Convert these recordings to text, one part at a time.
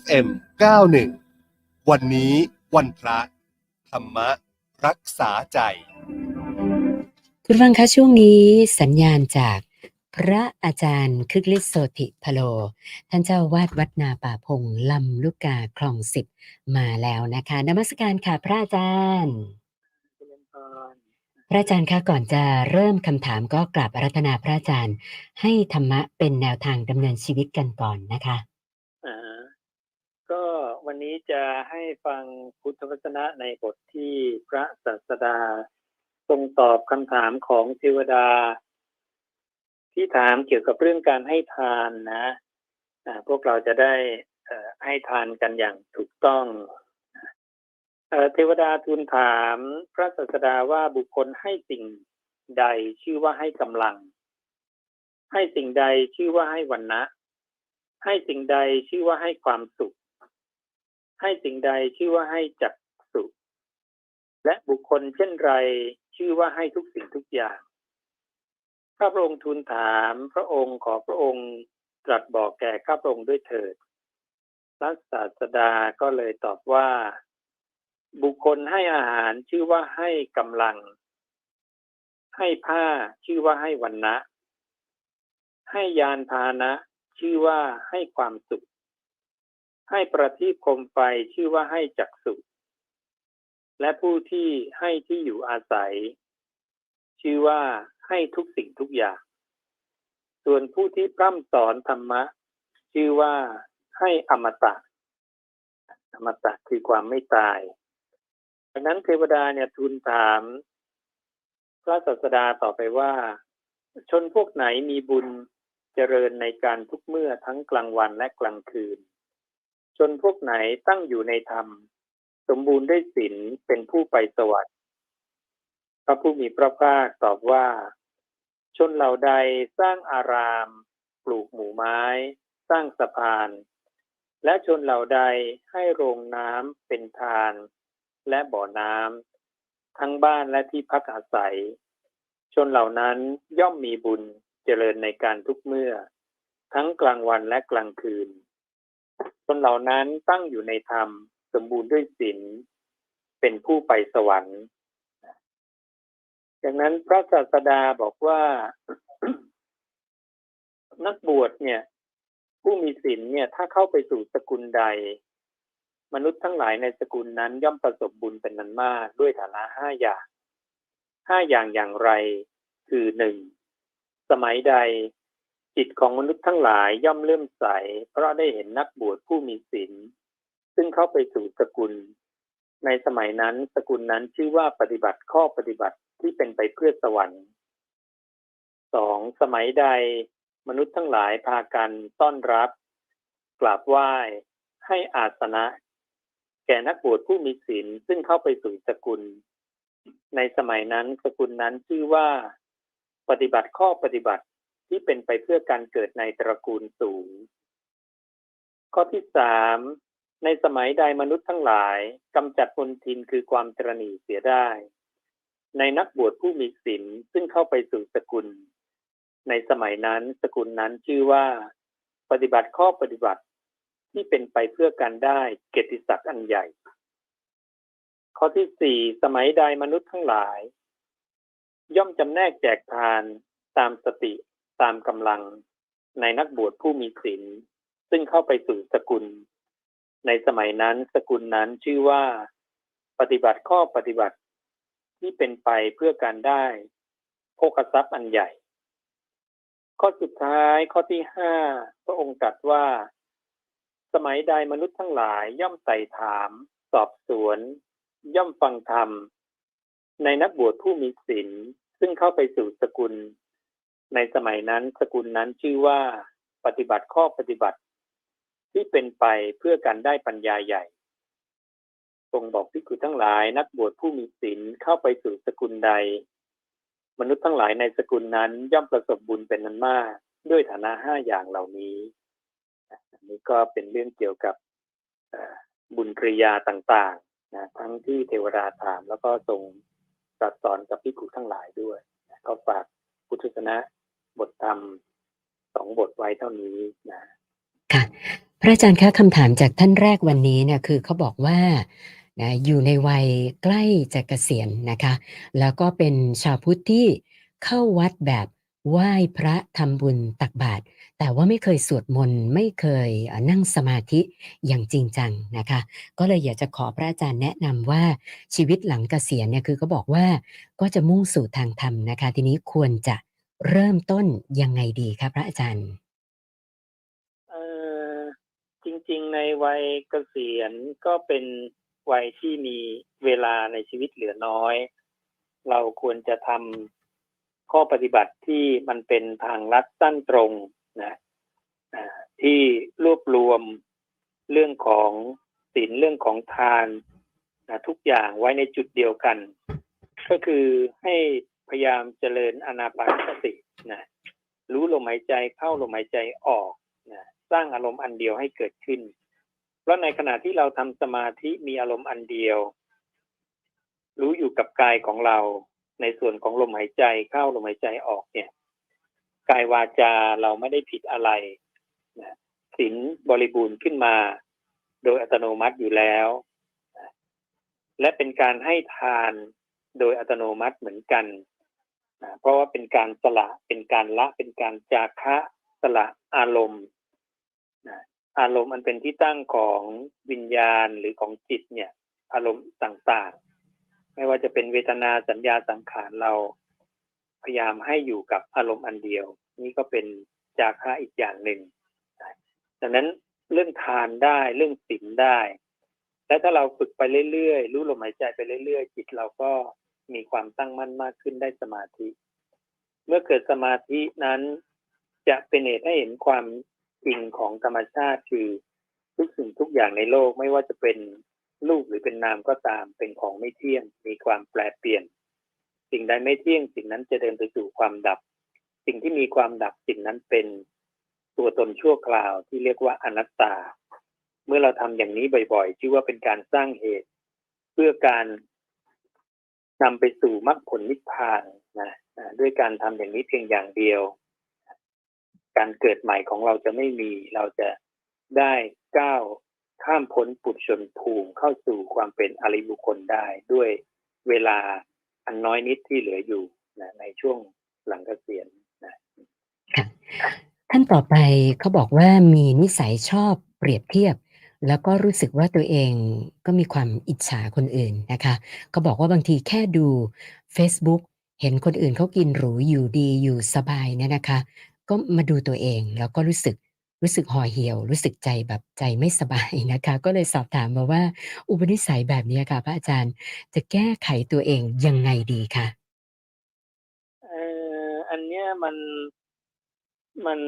FM 91 วันนี้วันพระ ธรรมรักษาใจ คุณฟังคะช่วงนี้สัญญาณจากพระอาจารย์คึกฤทธิ์โสติพโล ท่านเจ้าวาดวัดนาป่าพงลำลูกกาคลองสิบมาแล้วนะคะนมัสการค่ะพระอาจารย์ พระอาจารย์คะก่อนจะเริ่มคำถามก็กราบอารัธนาพระอาจารย์ ให้ธรรมะเป็นแนวทางดำเนินชีวิตกันก่อนนะคะอ่าก็วันนี้จะให้ฟังพุทธวจนะในบทที่พระศาสดา ทรงตอบคำถามของเทวดา ที่ถามเกี่ยวกับเรื่องการให้ทานนะอ่าพวกเราจะได้ให้ทานกันอย่างถูกต้อง เทวดาทูลถามพระศาสดาว่าบุคคลให้สิ่งใดชื่อว่าให้กำลัง ให้สิ่งใดชื่อว่าให้วันนะให้สิ่งใดชื่อว่าให้ความสุข ให้สิ่งใดชื่อว่าให้จักสุข และบุคคลเช่นไรชื่อว่าให้ทุกสิ่งทุกอย่างข้าพระองค์ทูลถามพระองค์ขอพระองค์ตรัสบอกแก่ข้าพระองค์ด้วยเถิดพระศาสดาก็เลยตอบว่า บุคคลให้อาหารชื่อว่าให้กำลัง ให้ผ้าชื่อว่าให้วันนะ ให้ยานพานะ ชื่อว่าให้ความสุข ให้ประทีปคมไฟชื่อว่าให้จักสุข และผู้ที่ให้ที่อยู่อาศัย ชื่อว่าให้ทุกสิ่งทุกอย่าง ส่วนผู้ที่พร่ำสอนธรรมะ ชื่อว่าให้อมตะ อมตะคือความไม่ตาย ดังนั้นเทวดาเนี่ยทูลถาม พระศาสดาต่อไปว่า ชนพวกไหนมีบุญเจริญในการทุกเมื่อทั้งกลางวันและกลางคืน ชนพวกไหนตั้งอยู่ในธรรม สมบูรณ์ด้วยศีลเป็นผู้ไปสวรรค์พระผู้มีพระภาคตอบว่า ชนเหล่าใดสร้างอาราม ปลูกหมู่ไม้ สร้างสะพาน และชนเหล่าใดให้โรงน้ำเป็นทาน และบ่อน้ำทั้งบ้านและที่พักอาศัย ชนเหล่านั้นย่อมมีบุญเจริญในการทุกเมื่อ ทั้งกลางวันและกลางคืน ชนเหล่านั้นตั้งอยู่ในธรรมสมบูรณ์ด้วยศีลเป็นผู้ไปสวรรค์ดังนั้นพระศาสดาบอกว่า นักบวชเนี่ย ผู้มีศีลเนี่ย ถ้าเข้าไปสู่สกุลใด มนุษย์ทั้งหลายในสกุลนั้นย่อมประสบบุญเป็นนันมากด้วยฐานะห้าอย่างห้าอย่างอย่างไร คือหนึ่งสมัยใด จิตของมนุษย์ทั้งหลายย่อมเลื่อมใส เพราะได้เห็นนักบวชผู้มีศีลซึ่งเข้าไปสู่สกุล ในสมัยนั้นสกุลนั้นชื่อว่าปฏิบัติข้อปฏิบัติที่เป็นไปเพื่อสวรรค์สองสมัยใด มนุษย์ทั้งหลายพากันต้อนรับ กราบไหว้ ให้อาสนะ แก่นักบวชผู้มีศีลซึ่งเข้าไปสู่สกุล ในสมัยนั้นสกุลนั้นชื่อว่า ปฏิบัติข้อปฏิบัติที่เป็นไปเพื่อการเกิดในตระกูลสูง ข้อที่สามในสมัยใดมนุษย์ทั้งหลายกำจัดมลทินคือความตรณีเสียได้ ในนักบวชผู้มีศีลซึ่งเข้าไปสู่สกุล ในสมัยนั้นสกุลนั้นชื่อว่า ปฏิบัติข้อปฏิบัติ ที่เป็นไปเพื่อการได้เกียรติศักดิ์อันใหญ่ ข้อที่สี่สมัยใดมนุษย์ทั้งหลาย ย่อมจำแนกแจกทานตามสติตามกำลังในนักบวชผู้มีศีลซึ่งเข้าไปสู่สกุล ในสมัยนั้นสกุลนั้นชื่อว่า ปฏิบัติข้อปฏิบัติที่เป็นไปเพื่อการได้โภคทรัพย์อันใหญ่ ข้อสุดท้ายข้อที่ห้าพระองค์ตรัสว่า สมัยใดมนุษย์ทั้งหลายย่อมไต่ถาม สอบสวน ย่อมฟังธรรม ในนักบวชผู้มีศีลซึ่งเข้าไปสู่สกุล ในสมัยนั้นสกุลนั้นชื่อว่า ปฏิบัติข้อปฏิบัติ ที่เป็นไปเพื่อการได้ปัญญาใหญ่ทรงบอกพิกุทั้งหลาย นักบวชผู้มีศีลเข้าไปสู่สกุลใด มนุษย์ทั้งหลายในสกุลนั้นย่อมประสบบุญเป็นนันมาก ด้วยฐานะห้าอย่างเหล่านี้ อันนี้ก็เป็นเรื่องเกี่ยวกับบุญกริยาต่างๆนะทั้งที่เทวดาถามแล้วก็ทรงตรัสสอนกับพิกุทั้งหลายด้วยนะก็ฝากพุทธศนะบทธรรมสองบทไว้เท่านี้นะค่ะพระอาจารย์คะคำถามจากท่านแรกวันนี้เนี่ยคือเขาบอกว่านะอยู่ในวัยใกล้จะเกษียณนะคะ แล้วก็เป็นชาวพุทธที่เข้าวัดแบบ ไหว้พระทำบุญตักบาตรแต่ว่าไม่เคยสวดมนต์ไม่เคยนั่งสมาธิอย่างจริงจังนะคะ ก็เลยอยากจะขอพระอาจารย์แนะนำว่าชีวิตหลังเกษียณเนี่ยคือเขาบอกว่าก็จะมุ่งสู่ทางธรรมนะคะ ทีนี้ควรจะเริ่มต้นยังไงดีคะพระอาจารย์เออจริงๆในวัยเกษียณก็เป็นวัยที่มีเวลาในชีวิตเหลือน้อย เราควรจะทำ ข้อปฏิบัติที่มันเป็นทางลัดสั้นตรงนะที่รวบรวมเรื่องของศีลเรื่องของทานนะทุกอย่างไว้ในจุดเดียวกัน ก็คือให้พยายามเจริญอนาปานสตินะรู้ลมหายใจเข้าลมหายใจออกนะสร้างอารมณ์อันเดียวให้เกิดขึ้น เพราะในขณะที่เราทำสมาธิมีอารมณ์อันเดียว รู้อยู่กับกายของเรา ในส่วนของลมหายใจเข้าลมหายใจออกเนี่ยกายวาจาเราไม่ได้ผิดอะไรนะศีลบริบูรณ์ขึ้นมา โดยอัตโนมัติอยู่แล้ว และเป็นการให้ทานโดยอัตโนมัติเหมือนกันนะเพราะว่าเป็นการสละเป็นการละเป็นการจาคะสละอารมณ์นะอารมณ์อันเป็นที่ตั้งของวิญญาณหรือของจิตเนี่ย อารมณ์ต่างๆ ไม่ว่าจะเป็นเวทนาสัญญาสังขารเราพยายามให้อยู่กับอารมณ์อันเดียว นี่ก็เป็นจาคะอีกอย่างหนึ่งดังนั้นเรื่องทานได้เรื่องศีลได้ และถ้าเราฝึกไปเรื่อยๆรู้ลมหายใจไปเรื่อยๆ จิตเราก็มีความตั้งมั่นมากขึ้นได้สมาธิ เมื่อเกิดสมาธินั้น จะเป็นเหตุให้เห็นความจริงของธรรมชาติคือทุกสิ่งทุกอย่างในโลกไม่ว่าจะเป็น รูปหรือเป็นนามก็ตามเป็นของไม่เที่ยง มีความแปรเปลี่ยน สิ่งใดไม่เที่ยง สิ่งนั้นจะเดินไปสู่ความดับ สิ่งที่มีความดับสิ่งนั้นเป็นตัวตนชั่วคราวที่เรียกว่าอนัตตา เมื่อเราทำอย่างนี้บ่อยๆ ชื่อว่าเป็นการสร้างเหตุ เพื่อการนำไปสู่มรรคผลนิพพานนะด้วยการทำอย่างนี้เพียงอย่างเดียว การเกิดใหม่ของเราจะไม่มีเราจะได้ก้าว ข้ามพ้นปุถุชนภูมิเข้าสู่ความเป็นอริบุคคลได้ด้วยเวลาอันน้อยนิดที่เหลืออยู่นะในช่วงหลังเกษียณนะค่ะท่านต่อไปเขาบอกว่ามีนิสัยชอบเปรียบเทียบ แล้วก็รู้สึกว่าตัวเองก็มีความอิจฉาคนอื่นนะคะเขาบอกว่าบางทีแค่ดู Facebook เห็นคนอื่นเขากินหรูอยู่ดีอยู่สบายเนี่ยนะคะ ก็มาดูตัวเองแล้วก็รู้สึก รู้สึกห่อเหี่ยว รู้สึกใจแบบใจไม่สบายนะคะ ก็เลยสอบถามมาว่า อุปนิสัยแบบนี้ค่ะ พระอาจารย์จะแก้ไขตัวเองยังไงดีคะเอ่ออันเนี้ยมันมัน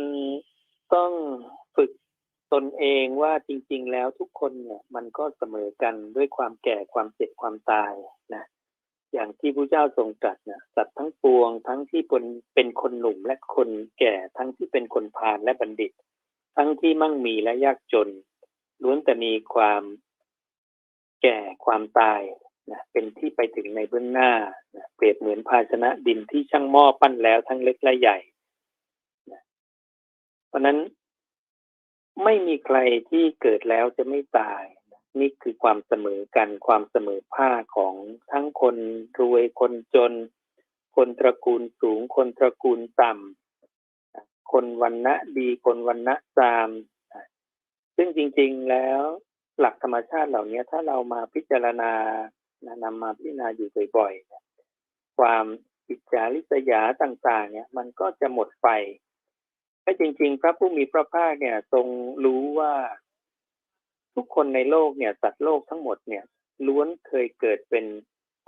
ต้องฝึกตนเองว่าจริง ๆ แล้วทุกคนเนี่ย มันก็เสมอกันด้วยความแก่ความเจ็บความตายนะอย่างที่พระเจ้าทรงตรัสเนี่ยสัตว์ทั้งปวงทั้งที่เป็นเป็นคนหนุ่มและคนแก่ทั้งที่เป็นคนพาลและบัณฑิต ทั้งที่มั่งมีและยากจน ล้วนแต่มีความแก่ความตายนะเป็นที่ไปถึงในเบื้องหน้านะเปรียบเหมือนภาชนะดินที่ช่างหม้อปั้นแล้วทั้งเล็กและใหญ่นะเพราะนั้นไม่มีใครที่เกิดแล้วจะไม่ตาย นี่คือความเสมอกันความเสมอภาคของทั้งคนรวยคนจน คนตระกูลสูงคนตระกูลต่ำ คนวันณะดีคนวันณะตาม ซึ่งจริง ๆแล้วหลักธรรมชาติเหล่านี้ถ้าเรามาพิจารณานำมาพิจารณาอยู่บ่อยๆความอิจฉาริษยาต่าง ๆ เนี่ย มันก็จะหมดไปถ้าจริง ๆ พระผู้มีพระภาคเนี่ย ทรงรู้ว่าทุกคนในโลกเนี่ยสัตว์โลกทั้งหมดเนี่ย ล้วนเคยเกิดเป็น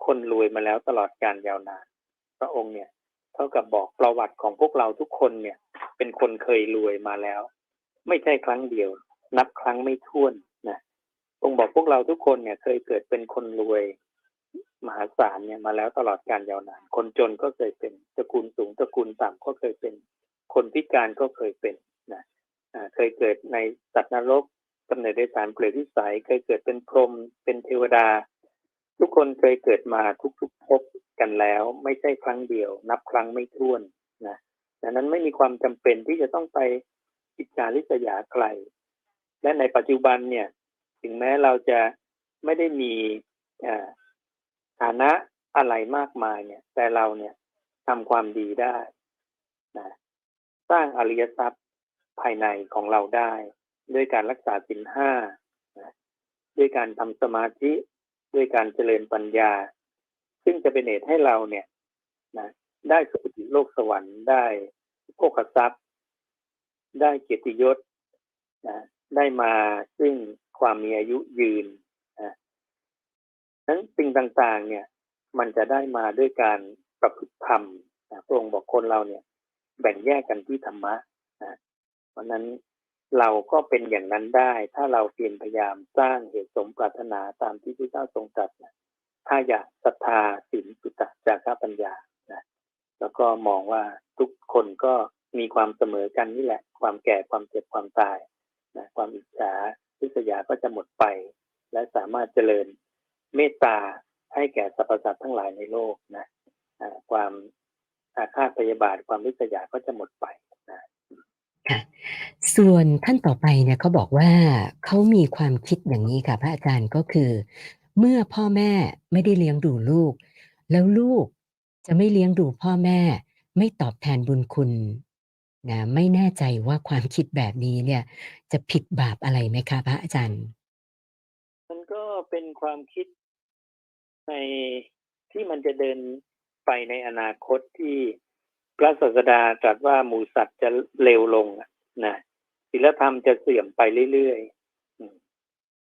คนรวยมาแล้วตลอดการยาวนาน พระองค์เนี่ย ท่ากับบอกประวัติของพวกเราทุกคนเนี่ย เป็นคนเคยรวยมาแล้ว ไม่ใช่ครั้งเดียว นับครั้งไม่ถ้วนนะองค์บอกพวกเราทุกคนเนี่ย เคยเกิดเป็นคนรวยมหาศาลเนี่ยมาแล้วตลอดการยาวนาน คนจนก็เคยเป็นตระกูลสูงตระกูลต่ำก็เคยเป็น คนพิการก็เคยเป็นนะเคยเกิดในสัตว์นรกกำเนิดในสารเปรตวิสัยเคยเกิดเป็นพรหมเป็นเทวดา ทุกคนเคยเกิดมาทุกๆภพ กันแล้วไม่ใช่ครั้งเดียว นับครั้งไม่ถ้วนนะดังนั้นไม่มีความจำเป็นที่จะต้องไปอิจฉาริษยาใคร และในปัจจุบันเนี่ย ถึงแม้เราจะไม่ได้มีฐานะอะไรมากมายเนี่ย แต่เราเนี่ยทำความดีได้นะสร้างอริยทรัพย์ภายในของเราได้ ด้วยการรักษาศีลห้านะด้วยการทำสมาธิ ด้วยการเจริญปัญญา ซึ่งจะเป็นเหตุให้เราเนี่ยนะได้สุคติโลกสวรรค์ได้โภคทรัพย์ ได้เกียรติยศนะได้มาซึ่งความมีอายุยืนนะนั้นสิ่งต่างๆ เนี่ย มันจะได้มาด้วยการประพฤติธรรมนะพระองค์บอกคนเราเนี่ย แบ่งแยกกันที่ธรรมะนะเพราะฉะนั้นเราก็เป็นอย่างนั้นได้ ถ้าเราเพียรพยายามสร้างเหตุสมปรารถนาตามที่พระเจ้าทรงตรัสนะ ถ้าอยากศรัทธาศีลสุตตะจาระปัญญานะแล้วก็มองว่าทุกคนก็มีความเสมอกันนี่แหละ ความแก่ความเจ็บความตายนะความอิจฉาทิษยาก็จะหมดไป และสามารถเจริญเมตตาให้แก่สรรพสัตว์ทั้งหลายในโลกนะความอาฆาตพยาบาทความริษยาก็จะหมดไปนะค่ะ ส่วนท่านต่อไปเนี่ยเขาบอกว่าเขามีความคิดอย่างนี้ค่ะพระอาจารย์ก็คือ เมื่อพ่อแม่ไม่ได้เลี้ยงดูลูก แล้วลูกจะไม่เลี้ยงดูพ่อแม่ ไม่ตอบแทนบุญคุณนะไม่แน่ใจว่าความคิดแบบนี้เนี่ย จะผิดบาปอะไรไหมคะพระอาจารย์ มันก็เป็นความคิดในที่มันจะเดินไปในอนาคตที่พระศาสดาตรัสว่าหมูสัตว์จะเลวลงนะศีลธรรมจะเสื่อมไปเรื่อยๆ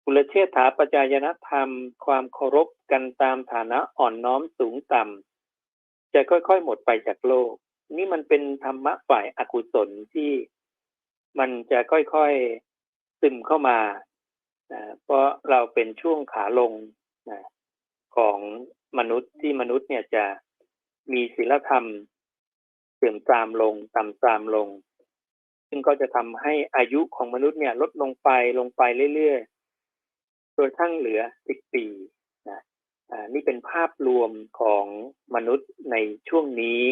กุลเชษฐาปัจจายนธรรม ความเคารพกันตามฐานะอ่อนน้อมสูงต่ำจะค่อยๆหมดไปจากโลก นี่มันเป็นธรรมะฝ่ายอากุศลที่มันจะค่อยๆซึมเข้ามานะเพราะเราเป็นช่วงขาลงนะของมนุษย์ที่มนุษย์เนี่ยจะมีศีลธรรมเสื่อมทรามลงต่ำทรามลง ซึ่งก็จะทำให้อายุของมนุษย์เนี่ยลดลงไปลงไปเรื่อยๆ โดยทั้งเหลือสิบปีนะนี่เป็นภาพรวมของมนุษย์ในช่วงนี้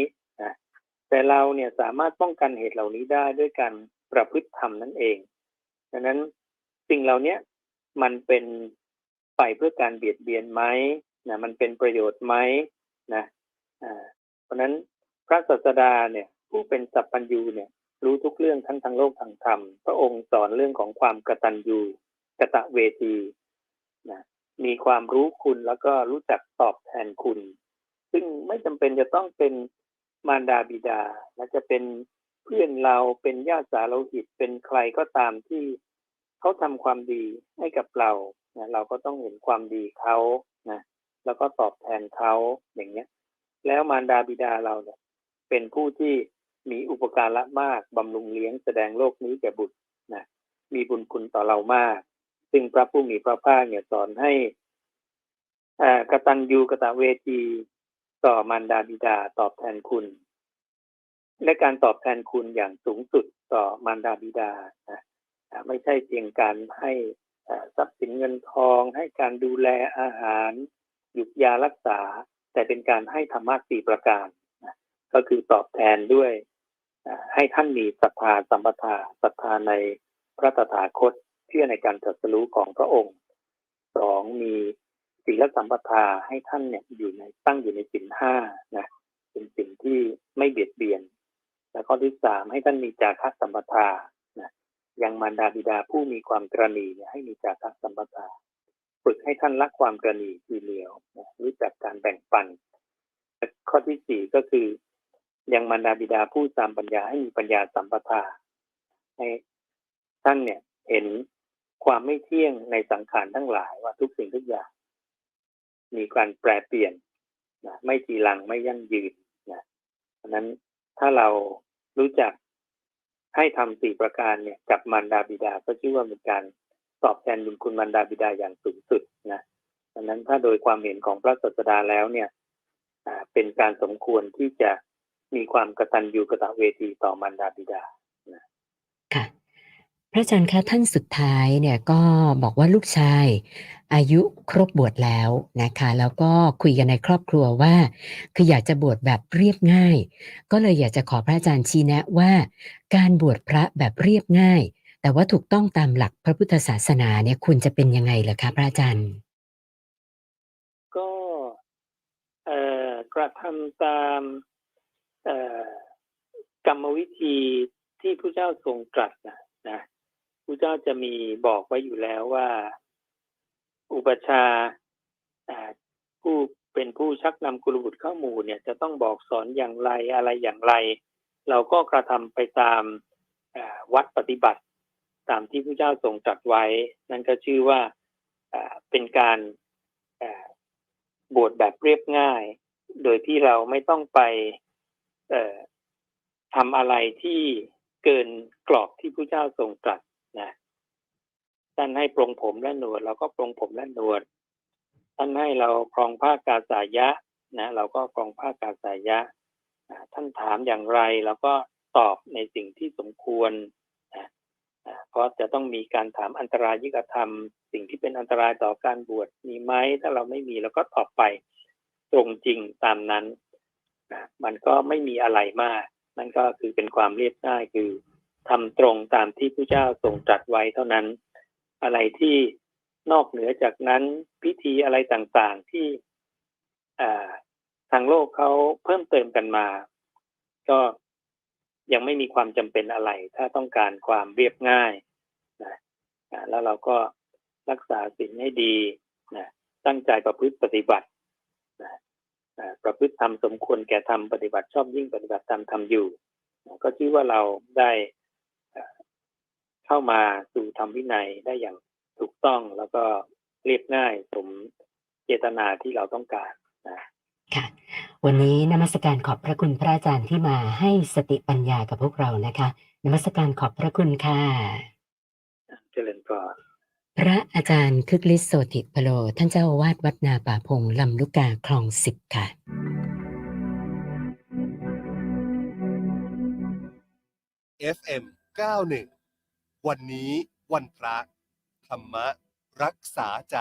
นะแต่เราเนี่ยสามารถป้องกันเหตุเหล่านี้ได้ด้วยการประพฤติธรรมนั่นเองดังนั้นสิ่งเหล่านี้มันเป็นไปเพื่อการเบียดเบียนไหมนะมันเป็นประโยชน์ไหมนะเพราะนั้นพระศาสดาเนี่ยผู้เป็นสัพพัญญูเนี่ยรู้ทุกเรื่องทั้งทางโลกทางธรรม พระองค์สอนเรื่องของความกตัญญูกตะเวที นะมีความรู้คุณแล้วก็รู้จักตอบแทนคุณ ซึ่งไม่จำเป็นจะต้องเป็นมารดาบิดาและจะเป็นเพื่อนเราเป็นญาติสาโลหิตเป็นใครก็ตามที่เขาทำความดีให้กับเรานะเราก็ต้องเห็นความดีเขานะแล้วก็ตอบแทนเขาอย่างเงี้ย แล้วมารดาบิดาเราเนี่ย เป็นผู้ที่มีอุปการะมากบำรุงเลี้ยงแสดงโลกนี้แก่บุตรนะมีบุญคุณต่อเรามาก ซึ่งพระผู้มีพระภาคเนี่ยสอนให้อ่ากตัญญูกตเวทีต่อมารดาบิดาตอบแทนคุณ และการตอบแทนคุณอย่างสูงสุดต่อมารดาบิดานะไม่ใช่เพียงการให้ทรัพย์สินเงินทอง ให้การดูแลอาหาร หยุกยารักษา แต่เป็นการให้ธรรมะสี่ประการนะก็คือตอบแทนด้วย ให้ท่านมีศรัทธาสัมปทาศรัทธาในพระตถาคต ชื่อในการตรัสรู้ของพระองค์สองมีศีลสัมปทาให้ท่านเนี่ยอยู่ในตั้งอยู่ในศีลห้านะเป็นสิ่งที่ไม่เบียดเบียน และข้อที่สามให้ท่านมีจาคะสัมปทานะยังมารดาบิดาผู้มีความกรณีเนี่ยให้มีจาคะสัมปทาฝึกให้ท่านรักความกรณีทีเหนียวนะรู้จักการแบ่งปัน ข้อที่สี่ก็คือยังมารดาบิดาผู้ตามปัญญาให้มีปัญญาสัมปทาให้ท่านเนี่ยเห็น ความไม่เที่ยงในสังขารทั้งหลายว่าทุกสิ่งทุกอย่าง มีการแปรเปลี่ยนนะไม่จีรังไม่ยั่งยืนนะเพราะฉะนั้นถ้าเรารู้จักให้ทำสี่ประการเนี่ยกับมารดาบิดาก็ชื่อว่าเป็นการตอบแทนบุญคุณมารดาบิดาอย่างสูงสุดนะดังนั้นถ้าโดยความเห็นของพระศาสดาแล้วเนี่ยเป็นการสมควรที่จะมีความกตัญญูกตเวทีต่อมารดาบิดา ระอาจารย์คะท่านสุดท้ายเนี่ยก็บอกว่าลูกชาย อายุครบบวชแล้วนะคะ แล้วก็คุยกันในครอบครัวว่า คืออยากจะบวชแบบเรียบง่าย ก็เลยอยากจะขอพระอาจารย์ชี้แนะว่า การบวชพระแบบเรียบง่าย แต่ว่าถูกต้องตามหลักพระพุทธศาสนาเนี่ยควรจะเป็นยังไงเหรอคะพระอาจารย์ ก็เอ่อกระทำตามเอ่อกรรมวิธีที่พระเจ้าทรงตรัสนะนะ พระเจ้าจะมีบอกไว้อยู่แล้วว่า อุปชาผู้เป็นผู้ชักนำกุลบุตรเข้าหมู่เนี่ย จะต้องบอกสอนอย่างไรอะไรอย่างไร เราก็กระทำไปตามวัดปฏิบัติ ตามที่พระเจ้าทรงตรัสไว้ นั่นก็ชื่อว่าเป็นการบวชแบบเรียบง่าย โดยที่เราไม่ต้องไปทำอะไรที่เกินกรอบที่พระเจ้าทรงตรัส นะท่านให้ปรงผมและหนวด เราก็ปรงผมและหนวด ท่านให้เราครองผ้ากาสายะนะเราก็ครองผ้ากาสายะอ่าท่านถามอย่างไรเราก็ตอบในสิ่งที่สมควรนะอ่าเพราะจะต้องมีการถามอันตรายิกธรรม สิ่งที่เป็นอันตรายต่อการบวชมีไหมถ้าเราไม่มีเราก็ตอบไปตรงจริงตามนั้นนะมันก็ไม่มีอะไรมากนั่นก็คือเป็นความเรียบง่ายคือ ทำตรงตามที่พระเจ้าทรงตรัสไว้เท่านั้น อะไรที่นอกเหนือจากนั้นพิธีอะไรต่างๆที่ทางโลกเขาเพิ่มเติมกันมา ก็ยังไม่มีความจำเป็นอะไร ถ้าต้องการความเรียบง่ายนะแล้วเราก็รักษาศีลให้ดีนะตั้งใจประพฤติปฏิบัตินะประพฤติทำสมควรแก่ทำปฏิบัติชอบยิ่งปฏิบัติตามทำอยู่ ก็ชื่อว่าเราได้ เข้ามาสู่ธรรมวินัยได้อย่างถูกต้องแล้วก็เรียบง่ายสมเจตนาที่เราต้องการนะค่ะวันนี้นมัสการขอบพระคุณพระอาจารย์ที่มาให้สติปัญญากับพวกเรานะคะ นมัสการขอบพระคุณค่ะเจริญพรพระอาจารย์คึกฤทธิ์โสติพโล ท่านเจ้าอาวาสวัดนาป่าพงลำลูกกาคลองสิบค่ะ FM 91 วันนี้วันพระธรรมรักษาใจ